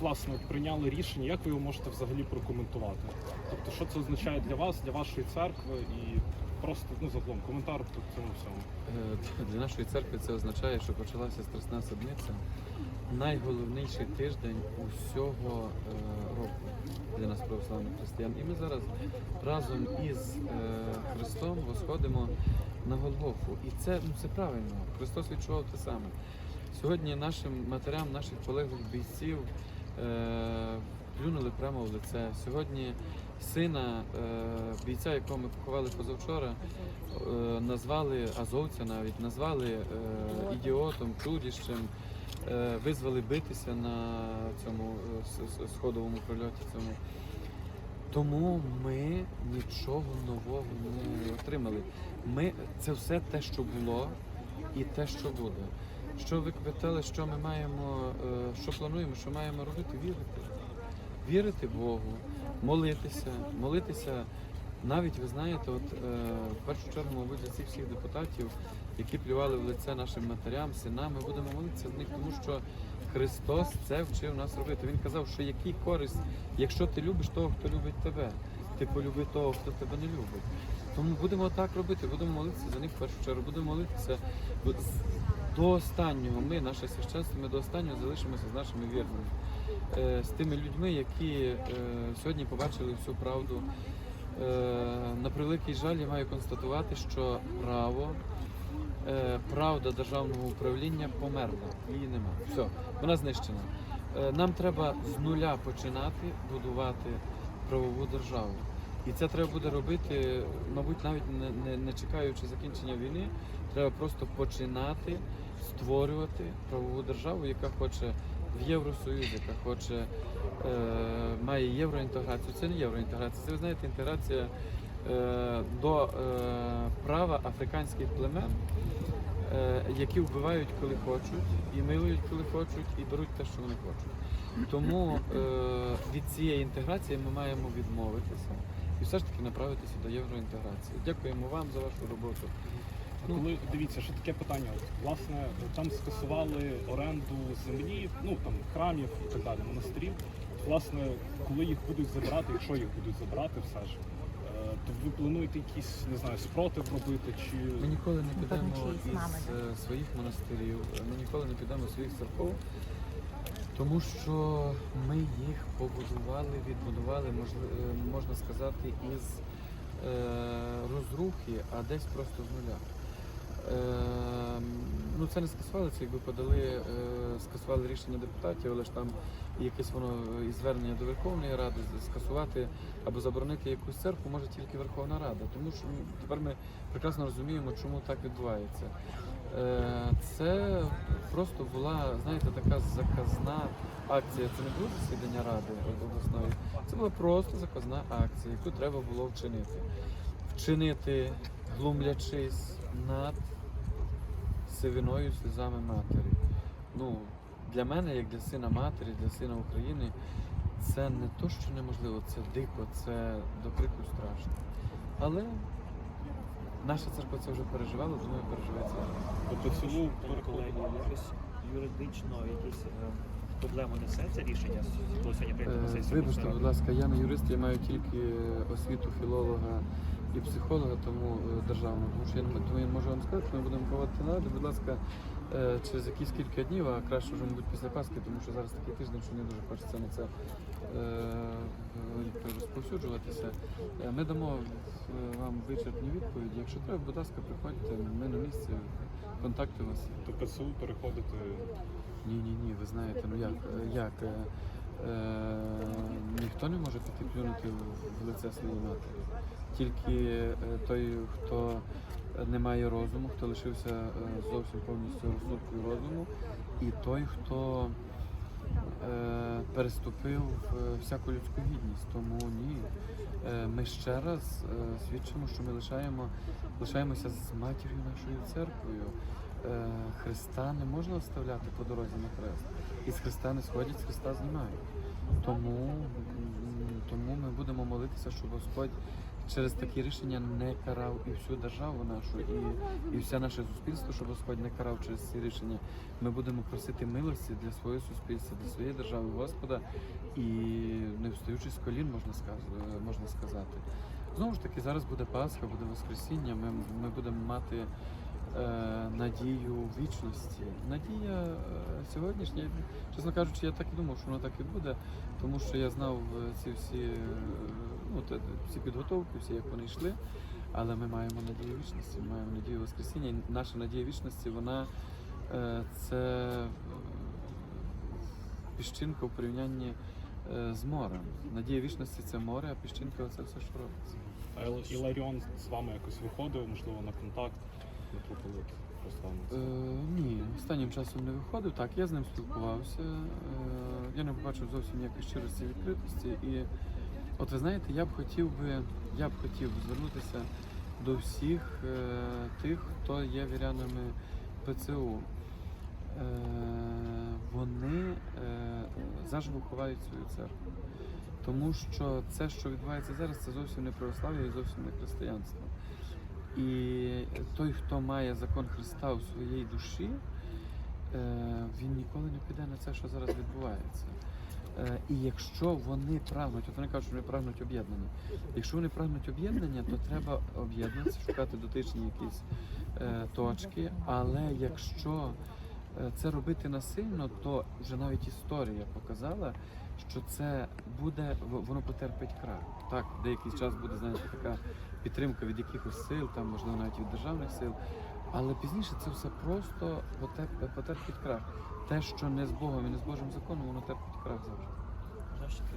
Власне, прийняли рішення, як ви його можете взагалі прокоментувати? Тобто, що це означає для вас, для вашої церкви, і просто ну загалом коментар по цьому всьому. Е, Для нашої церкви це означає, що почалася Страсна Седмиця. Найголовніший тиждень усього е, року для нас православних християн. І ми зараз разом із е, Христом восходимо на Голгофу. І це, ну, це правильно. Христос відчував те саме. Сьогодні нашим матерям, наших полеглих бійців плюнули прямо в лице. Сьогодні сина е, бійця, якого ми поховали позавчора, е, назвали азовця навіть, назвали е, ідіотом, чудіщем, е, визвали битися на цьому е, сходовому прольоті. Цьому. Тому ми нічого нового не отримали. Ми це все те, що було, і те, що буде. Що ви питали, що ми маємо, е, що плануємо, що маємо робити? Вірити. Вірити Богу, молитися, молитися. Навіть ви знаєте, от е, в першу чергу, мабуть, за цих всіх депутатів, які плювали в лице нашим матерям, синам, ми будемо молитися з них, тому що Христос це вчив нас робити. Він казав, що який користь, якщо ти любиш того, хто любить тебе, ти полюби того, хто тебе не любить. Тому будемо так робити, будемо молитися за них в першу чергу, будемо молитися до останнього. Ми, наше священство, ми до останнього залишимося з нашими вірними, е, з тими людьми, які е, сьогодні побачили всю правду. Е, на превеликий жаль, я маю констатувати, що право, правда державного управління померла. Її нема. Все, вона знищена. Нам треба з нуля починати будувати правову державу. І це треба буде робити, мабуть, навіть не, не, не чекаючи закінчення війни, треба просто починати створювати правову державу, яка хоче в Євросоюз, яка хоче е, має євроінтеграцію. Це не євроінтеграція, це ви знаєте, інтеграція е, до е, права африканських племен, які вбивають, коли хочуть, і милують, коли хочуть, і беруть те, що вони хочуть. Тому е, від цієї інтеграції ми маємо відмовитися і все ж таки направитися до євроінтеграції. Дякуємо вам за вашу роботу. Ну, коли дивіться, що таке питання. От, власне, там скасували оренду землі, ну там храмів і так далі, монастирів. Власне, коли їх будуть забирати, якщо їх будуть забирати, все ж, е, то ви плануєте якісь, не знаю, спротив робити чи Ми ніколи не підемо Напевно, із е, своїх монастирів, е, ми ніколи не підемо з своїх церков, тому що ми їх побудували, відбудували, можли- е, можна сказати, із е, розрухи, а десь просто з нуля. Е, ну це не скасували, це якби подали, е, скасували рішення депутатів, але ж там якесь воно і звернення до Верховної Ради скасувати або заборонити якусь церкву може тільки Верховна Рада. Тому що ну, тепер ми прекрасно розуміємо, чому так відбувається. Е, це просто була, знаєте, така заказна акція. Це не було засідання ради обласної. Це була просто заказна акція, яку треба було вчинити. Вчинити, глумлячись над сивиною сльозами матері. Ну, для мене, як для сина матері, для сина України, це не то, що неможливо, це дико, це до крику страшно. Але наша церква це вже переживала, думаю, переживе це. тобто цілу колеги, якось юридично якісь проблеми несе це рішення було сьогодні прийнято на Е, сесії. Вибачте, будь ласка, я не юрист, я маю тільки освіту філолога і психолога, тому е, державного. Тому що я не тому я можу вам сказати, що ми будемо проводити наради. Будь ласка, е, через якісь кілька днів, а краще вже, мабуть, після Пасхи, тому що зараз такий тиждень, що не дуже хочеться на це розповсюджуватися. Ми дамо вам вичерпні відповіді. Якщо треба, будь ласка, приходьте, ми на місці, контакти у вас. до ПСУ переходити. Ні, ні, ні, ви знаєте, ну як, як е, е, ніхто не може піти плюнути в- лице своєї матері. Тільки е, той, хто не має розуму, хто лишився е, зовсім повністю розсудку і розуму, і той, хто переступив е, всяку людську гідність. Тому ні. Е, Ми ще раз е, свідчимо, що ми лишаємо, лишаємося з матір'ю нашою церквою. Е, Христа не можна оставляти по дорозі на хрест. і з Христа не сходять, з Христа знімають. Тому, тому ми будемо молитися, щоб Господь через такі рішення не карав і всю державу нашу, і, і все наше суспільство, щоб Господь не карав через ці рішення. Ми будемо просити милості для свого суспільства, для своєї держави Господа і не встаючи з колін, можна сказати. Знову ж таки, зараз буде Пасха, буде Воскресіння. Ми, ми будемо мати е, надію вічності. Надія е, сьогоднішня, чесно кажучи, я так і думав, що воно так і буде, тому що я знав е, ці всі, ну, те- всі підготовки, всі як вони йшли. Але ми маємо надію вічності, ми маємо надію Воскресіння. І наша надія вічності, вона е, це е, піщинка у порівнянні е, з морем. Надія вічності це море, а піщинка це все, що робиться. А Іл- Іларіон з вами якось виходив, можливо, на контакт, митрополит Е, ні, останнім часом не виходив. Так, я з ним спілкувався. Е, я не побачив зовсім ніякої щирості відкритості. І от ви знаєте, я б хотів би, я б хотів звернутися до всіх е, тих, хто є вірянами ПЦУ. Е, вони е, заживо ховають свою церкву. Тому що це, що відбувається зараз, це зовсім не православ'я і зовсім не християнство. І той, хто має закон Христа у своїй душі, е, він ніколи не піде на це, що зараз відбувається. Е, І якщо вони прагнуть, от вони кажуть, що вони прагнуть об'єднання. Якщо вони прагнуть об'єднання, то треба об'єднатися, шукати дотичні якісь е, точки. Але якщо е, це робити насильно, то вже навіть історія показала, що це буде, воно потерпить крах. Так, деякий час буде знаєте, така підтримка від якихось сил, там можливо навіть від державних сил. Але пізніше це все просто потерпить, крах. Те, що не з Богом і не з Божим законом, воно терпить крах завжди.